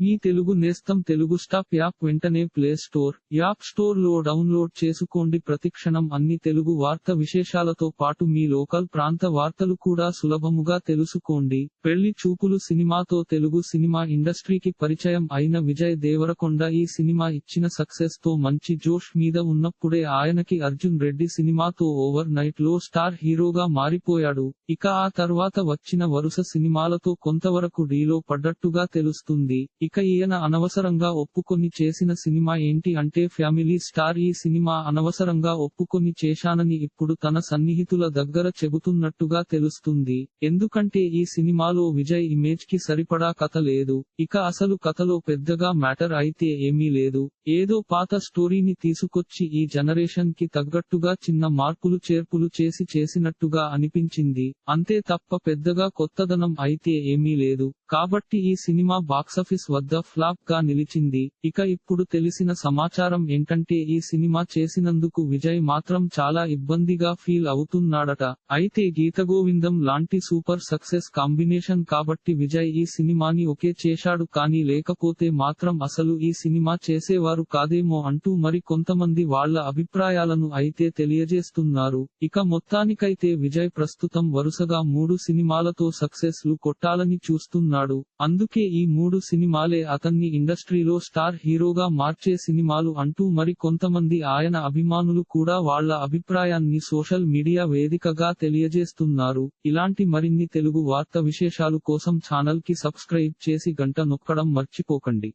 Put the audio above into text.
మీ తెలుగు నేస్తం Telugu stop app వెంటనే play store app స్టోర్లో డౌన్లోడ్ చేసుకోండి. ప్రతిక్షణం అన్ని తెలుగు వార్త విశేషాలతో పాటు మీ లోకల్ ప్రాంత వార్తలు కూడా సులభముగా తెలుసుకోండి. పెళ్ళి చూపులు సినిమాతో తెలుగు సినిమా ఇండస్ట్రీకి పరిచయం అయిన విజయ్ దేవరకొండ ఈ సినిమా ఇచ్చిన సక్సెస్తో మంచి జోష్ మీద ఉన్నప్పుడే ఆయనకి అర్జున్ రెడ్డి సినిమాతో ఓవర్ నైట్లో స్టార్ హీరోగా మారిపోయాడు. ఇక ఆ తర్వాత వచ్చిన వరుస సినిమాలతో కొంతవరకు డీలో పడ్డట్టుగా తెలుస్తుంది. ఇక ఈయన అనవసరంగా ఒప్పుకొని చేసిన సినిమా ఏంటి అంటే ఫ్యామిలీ స్టార్ ఈ సినిమా అనవసరంగా ఒప్పుకొని చేశానని ఇప్పుడు తన సన్నిహితుల దగ్గర చెబుతున్నట్టుగా తెలుస్తుంది. ఎందుకంటే ఈ సినిమాలో విజయ్ ఇమేజ్కి సరిపడా కథ లేదు. ఇక అసలు కథలో పెద్దగా మ్యాటర్ అయితే ఏమీ లేదు. ఏదో పాత స్టోరీని తీసుకొచ్చి ఈ జనరేషన్కి తగ్గట్టుగా చిన్న మార్పులు చేర్పులు చేసి చేసినట్టుగా అనిపించింది. అంతే తప్ప పెద్దగా కొత్తదనం అయితే ఏమీ లేదు. కాబట్టి ఈ సినిమా బాక్సాఫీస్ వద్ద ఫ్లాప్గా నిలిచింది. ఇక ఇప్పుడు తెలిసిన సమాచారం ఏంటంటే ఈ సినిమా చేసినందుకు విజయ్ మాత్రం చాలా ఇబ్బందిగా ఫీల్ అవుతున్నాడట. అయితే గీతగోవిందం లాంటి సూపర్ సక్సెస్ కాంబినేషన్ కాబట్టి విజయ్ ఈ సినిమాని ఒకే చేశాడు కానీ లేకపోతే మాత్రం అసలు ఈ సినిమా చేసేవారు కాదేమో అంటూ మరి కొంతమంది వాళ్ళ అభిప్రాయాలను అయితే తెలియజేస్తున్నారు. ఇక మొత్తానికైతే విజయ్ ప్రస్తుతం వరుసగా మూడు సినిమాలతో సక్సెస్లు కొట్టాలని చూస్తున్నాడు. అందుకే ఈ మూడు సినిమాలే అతన్ని ఇండస్ట్రీలో స్టార్ హీరోగా మార్చే సినిమాలు అంటూ మరి కొంతమంది ఆయన అభిమానులు కూడా వాళ్ళ అభిప్రాయాన్ని సోషల్ మీడియా వేదికగా తెలియజేస్తున్నారు. ఇలాంటి మరిన్ని తెలుగు వార్త విశేషాలు కోసం ఛానల్కి సబ్స్క్రైబ్ చేసి గంట నొక్కడం మర్చిపోకండి.